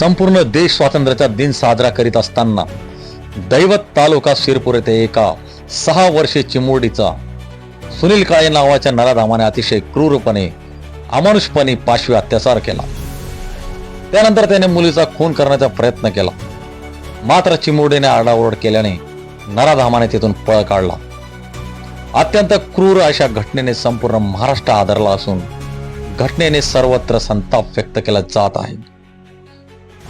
संपूर्ण देश स्वातंत्र्याचा दिन साजरा करीत असताना दैवत तालुका शिरपूर येथे एका सहा वर्षे चिमुरडीचा सुनील काळे नावाच्या नराधामाने अतिशय क्रूरपणे अमानुषपणे पाशवी अत्याचार केला. त्यानंतर त्याने मुलीचा खून करण्याचा प्रयत्न केला. मात्र चिमुरडीने आरडाओरड केल्याने नराधामाने तिथून पळ काढला. अत्यंत क्रूर अशा घटनेने संपूर्ण महाराष्ट्र आदरला असून घटनेने सर्वत्र संताप व्यक्त केला जात आहे.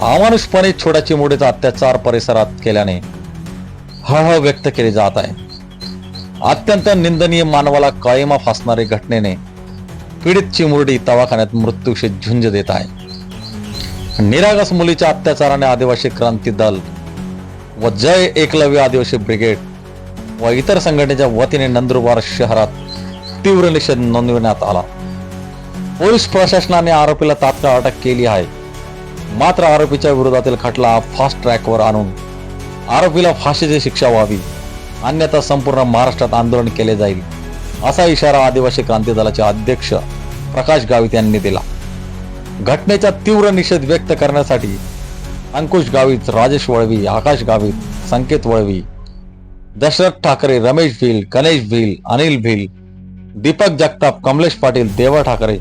अमानुषपणे छोट्या चिमुरडीचा अत्याचार परिसरात केल्याने हळहळ व्यक्त केली जात आहे. अत्यंत निंदनीय मानवाला कायमा फासणारी घटनेने पीडित चिमुरडी दवाखान्यात मृत्यूशी झुंज देत आहे. निरागस मुलीच्या अत्याचाराने आदिवासी क्रांती दल व जय एकलव्य आदिवासी ब्रिगेड व इतर संघटनेच्या वतीने नंदुरबार शहरात तीव्र निषेध नोंदविण्यात आला. पोलीस प्रशासनाने आरोपीला तात्काळ अटक केली आहे. मात्र आरोपीच्या विरोधातील खटला फास्ट ट्रॅकवर आणून आरोपीला फाशीची शिक्षा व्हावी अन्यथा संपूर्ण महाराष्ट्रात आंदोलन केले जाईल असा इशारा आदिवासी क्रांती दलाचे अध्यक्ष प्रकाश गावित यांनी दिला. घटनेचा तीव्र निषेध व्यक्त करण्यासाठी अंकुश गावित राजेश वळवी आकाश गावित संकेत वळवी दशरथ ठाकरे रमेश भिल गणेश भिल अनिल भिल दीपक जगताप कमलेश पाटील देवा ठाकरे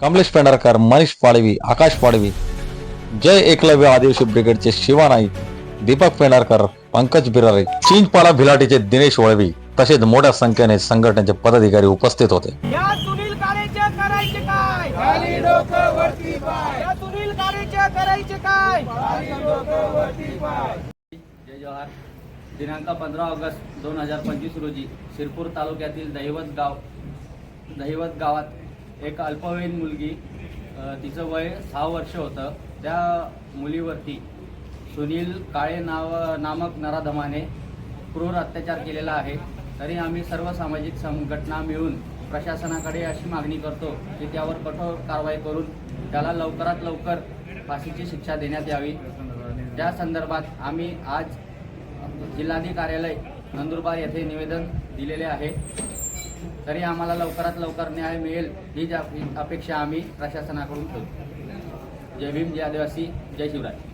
कमलेश पेंढारकर मनीष पाडवी आकाश पाडवी जय एकलव्य आदिवासी ब्रिगेडचे शिवा नाईक दीपक पेंढारकर पंकज बिरारे चिंचपाला भिलाटीचे दिनेश वळवी तसेच मोठ्या संख्येने संघटनेचे पदाधिकारी उपस्थित होते. या सुनील कारेचे करायचे काय? खाली डोकं वरती पाय. या सुनील कारेचे करायचे काय? खाली डोकं वरती पाय. जय जवाहर दिनांक पंधरा ऑगस्ट दोन हजार पंचवीस रोजी शिरपूर तालुक्यातील दहिवत गाव दहिवत गावात एक अल्पवयीन मुलगी तिचं वय सहा वर्ष होतं. त्या मुलीवरती सुनील काळे नाव नामक नराधमाने क्रूर अत्याचार केलेला आहे. तरी आम्ही सर्व सामाजिक संघटना मिळून प्रशासनाकडे अशी मागणी करतो की त्यावर कठोर कारवाई करून त्याला लवकरात लवकर फाशीची शिक्षा देण्यात यावी. त्या संदर्भात आम्ही आज जिल्हाधिकारी कार्यालय नंदुरबार येथे निवेदन दिलेले आहे. तरी आम्हाला लवकरात लवकर न्याय मिळेल ही अपेक्षा आम्ही प्रशासनाकडून ठेवतो. जय भीम जय आदिवासी जय शिवराय